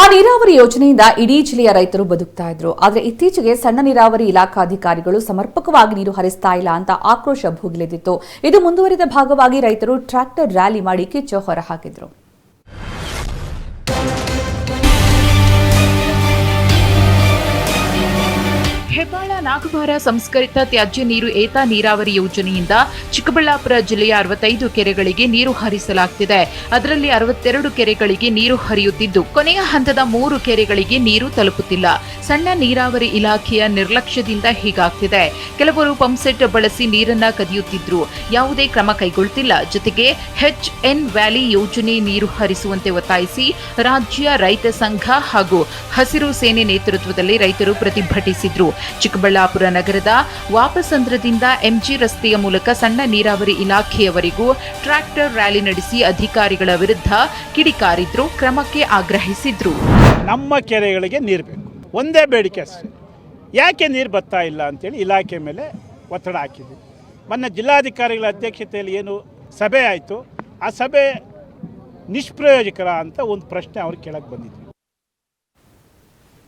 ಆ ನೀರಾವರಿ ಯೋಜನೆಯಿಂದ ಇಡೀ ಜಿಲ್ಲೆಯ ರೈತರು ಬದುಕ್ತಾ ಇದ್ರು. ಆದರೆ ಇತ್ತೀಚೆಗೆ ಸಣ್ಣ ನೀರಾವರಿ ಇಲಾಖಾಧಿಕಾರಿಗಳು ಸಮರ್ಪಕವಾಗಿ ನೀರು ಹರಿಸ್ತಾ ಇಲ್ಲ ಅಂತ ಆಕ್ರೋಶ ಭೂಗಿಲೆದಿತ್ತು. ಇದು ಮುಂದುವರಿದ ಭಾಗವಾಗಿ ರೈತರು ಟ್ರ್ಯಾಕ್ಟರ್ ರ್ಯಾಲಿ ಮಾಡಿ ಕಿಚ್ಚು ಹೊರಹಾಕಿದ್ರು ಹೆಬ್ಬಾಳ ನಾಗಭಾರ ಸಂಸ್ಕರಿತ ತ್ಯಾಜ್ಯ ನೀರು ಏತ ನೀರಾವರಿ ಯೋಜನೆಯಿಂದ ಚಿಕ್ಕಬಳ್ಳಾಪುರ ಜಿಲ್ಲೆಯ ಅರವತ್ತೈದು ಕೆರೆಗಳಿಗೆ ನೀರು ಹರಿಸಲಾಗುತ್ತಿದೆ ಅದರಲ್ಲಿ ಅರವತ್ತೆರಡು ಕೆರೆಗಳಿಗೆ ನೀರು ಹರಿಯುತ್ತಿದ್ದು, ಕೊನೆಯ ಹಂತದ ಮೂರು ಕೆರೆಗಳಿಗೆ ನೀರು ತಲುಪುತ್ತಿಲ್ಲ. ಸಣ್ಣ ನೀರಾವರಿ ಇಲಾಖೆಯ ನಿರ್ಲಕ್ಷ್ಯದಿಂದ ಹೀಗಾಗ್ತಿದೆ. ಕೆಲವರು ಪಂಪ್ಸೆಟ್ ಬಳಸಿ ನೀರನ್ನ ಕದಿಯುತ್ತಿದ್ರು. ಯಾವುದೇ ಕ್ರಮ ಕೈಗೊಳ್ಳುತ್ತಿಲ್ಲ ಜೊತೆಗೆ ಎನ್ ವ್ಯಾಲಿ ಯೋಜನೆ ನೀರು ಹರಿಸುವಂತೆ ಒತ್ತಾಯಿಸಿ ರಾಜ್ಯ ರೈತ ಸಂಘ ಹಾಗೂ ಹಸಿರು ಸೇನೆ ನೇತೃತ್ವದಲ್ಲಿ ರೈತರು ಪ್ರತಿಭಟಿಸಿದ್ರು. ಚಿಕ್ಕಬಳ್ಳಾಪುರ ನಗರದ ವಾಪಸಂದ್ರದಿಂದ ಎಂಜಿ ರಸ್ತೆಯ ಮೂಲಕ ಸಣ್ಣ ನೀರಾವರಿ ಇಲಾಖೆಯವರೆಗೂ ಟ್ರ್ಯಾಕ್ಟರ್ ರ್ಯಾಲಿ ನಡೆಸಿ ಅಧಿಕಾರಿಗಳ ವಿರುದ್ಧ ಕಿಡಿಕಾರಿದ್ರು, ಕ್ರಮಕ್ಕೆ ಆಗ್ರಹಿಸಿದ್ರು. ನಮ್ಮ ಕೆರೆಗಳಿಗೆ ನೀರು ಬೇಕು. ಒಂದೇ ಬೇಡಿಕೆ ಅಷ್ಟೇ. ಯಾಕೆ ನೀರು ಬರ್ತಾ ಇಲ್ಲ ಅಂತೇಳಿ ಇಲಾಖೆ ಮೇಲೆ ಒತ್ತಡ ಹಾಕಿದ್ವಿ. ಮೊನ್ನೆ ಜಿಲ್ಲಾಧಿಕಾರಿಗಳ ಅಧ್ಯಕ್ಷತೆಯಲ್ಲಿ ಏನು ಸಭೆ ಆಯಿತು. ಆ ಸಭೆ ನಿಷ್ಪ್ರಯೋಜಕರ ಅಂತ ಒಂದು ಪ್ರಶ್ನೆ ಅವ್ರು ಕೇಳಕ್ಕೆ ಬಂದಿದ್ವಿ.